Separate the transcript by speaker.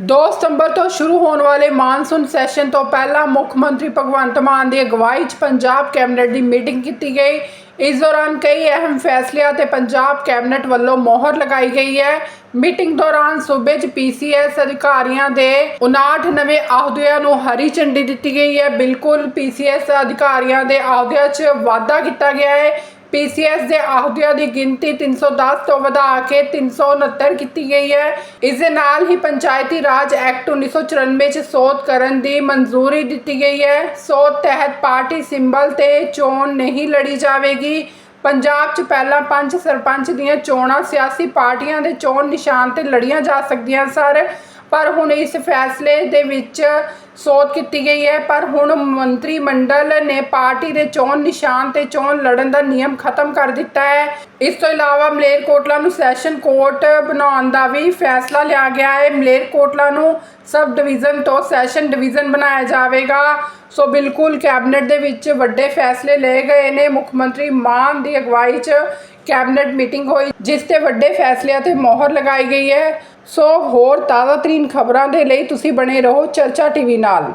Speaker 1: 2 ਸਤੰਬਰ ਤੋਂ ਸ਼ੁਰੂ ਹੋਣ ਵਾਲੇ ਮਾਨਸੂਨ ਸੈਸ਼ਨ ਤੋਂ ਪਹਿਲਾਂ ਮੁੱਖ ਮੰਤਰੀ ਭਗਵੰਤ ਮਾਨ ਦੀ ਅਗਵਾਈ 'ਚ ਪੰਜਾਬ ਕੈਬਨਿਟ ਦੀ ਮੀਟਿੰਗ ਕੀਤੀ ਗਈ। ਇਸ ਦੌਰਾਨ ਕਈ ਅਹਿਮ ਫੈਸਲਿਆਂ ਤੇ ਪੰਜਾਬ ਕੈਬਨਿਟ ਵੱਲੋਂ ਮੋਹਰ ਲਗਾਈ ਗਈ ਹੈ। ਮੀਟਿੰਗ ਦੌਰਾਨ ਸੂਬੇ 'ਚ ਪੀਸੀਐਸ ਅਧਿਕਾਰੀਆਂ ਦੇ 59 ਨਵੇਂ ਅਹੁਦਿਆਂ ਨੂੰ ਹਰੀ ਝੰਡੀ ਦਿੱਤੀ ਗਈ ਹੈ। ਬਿਲਕੁਲ ਪੀਸੀਐਸ ਅਧਿਕਾਰੀਆਂ ਦੇ ਅਹੁਦਿਆਂ 'ਚ ਵਾਧਾ ਕੀਤਾ ਗਿਆ ਹੈ। ਪੀਸੀਐਸ ਦੇ ਅਹੁਦਿਆਂ ਦੀ ਗਿਣਤੀ 310 ਤੋਂ ਵਧਾ ਕੇ 369 ਕੀਤੀ ਗਈ ਹੈ। ਇਸ ਦੇ ਨਾਲ ਹੀ ਪੰਚਾਇਤੀ ਰਾਜ ਐਕਟ 1994 ਚ ਸੋਧ ਕਰਨ ਦੀ ਮਨਜ਼ੂਰੀ ਦਿੱਤੀ ਗਈ ਹੈ। ਸੋਧ ਤਹਿਤ ਪਾਰਟੀ ਸਿੰਬਲ ਤੇ ਚੋਣ ਨਹੀਂ ਲੜੀ ਜਾਵੇਗੀ। ਪੰਜਾਬ 'ਚ ਪਹਿਲਾਂ ਪੰਜ ਸਰਪੰਚ ਦੀਆਂ ਚੋਣਾਂ ਸਿਆਸੀ ਪਾਰਟੀਆਂ ਦੇ ਚੋਣ ਨਿਸ਼ਾਨ ਤੇ ਲੜੀਆਂ ਜਾ ਸਕਦੀਆਂ ਸਰ ਪਰ ਹੁਣ ਇਸ ਫੈਸਲੇ ਦੇ ਵਿੱਚ ਸੋਧ ਕੀਤੀ ਗਈ ਹੈ, ਪਰ ਹੁਣ ਮੰਤਰੀ ਮੰਡਲ ਨੇ ਪਾਰਟੀ ਦੇ ਚੋਣ ਨਿਸ਼ਾਨ ਤੇ ਚੋਣ ਲੜਨ ਦਾ ਨਿਯਮ ਖਤਮ ਕਰ ਦਿੱਤਾ ਹੈ। ਇਸ ਤੋਂ ਇਲਾਵਾ ਮਲੇਰਕੋਟਲਾ ਨੂੰ ਸੈਸ਼ਨ ਕੋਰਟ ਬਣਾਉਣ ਦਾ ਵੀ ਫੈਸਲਾ ਲਿਆ ਗਿਆ ਹੈ। ਮਲੇਰਕੋਟਲਾ ਨੂੰ ਸਬ ਡਿਵੀਜ਼ਨ ਤੋਂ ਸੈਸ਼ਨ ਡਿਵੀਜ਼ਨ ਬਣਾਇਆ ਜਾਵੇਗਾ। ਸੋ ਬਿਲਕੁਲ ਕੈਬਨਿਟ ਦੇ ਵਿੱਚ ਵੱਡੇ ਫੈਸਲੇ ਲਏ ਗਏ ਨੇ। ਮੁੱਖ ਮੰਤਰੀ ਮਾਨ ਦੀ ਅਗਵਾਈ 'ਚ ਕੈਬਨਿਟ ਮੀਟਿੰਗ ਹੋਈ, ਜਿਸ ਤੇ ਵੱਡੇ ਫੈਸਲਿਆਂ ਤੇ ਮੋਹਰ ਲਗਾਈ ਗਈ ਹੈ। ਸੋ ਹੋਰ ਤਾਜ਼ਾ ਤਰੀਨ ਖਬਰਾਂ ਦੇ ਲਈ ਤੁਸੀਂ ਬਣੇ ਰਹੋ ਚਰਚਾ ਟੀਵੀ ਨਾਲ।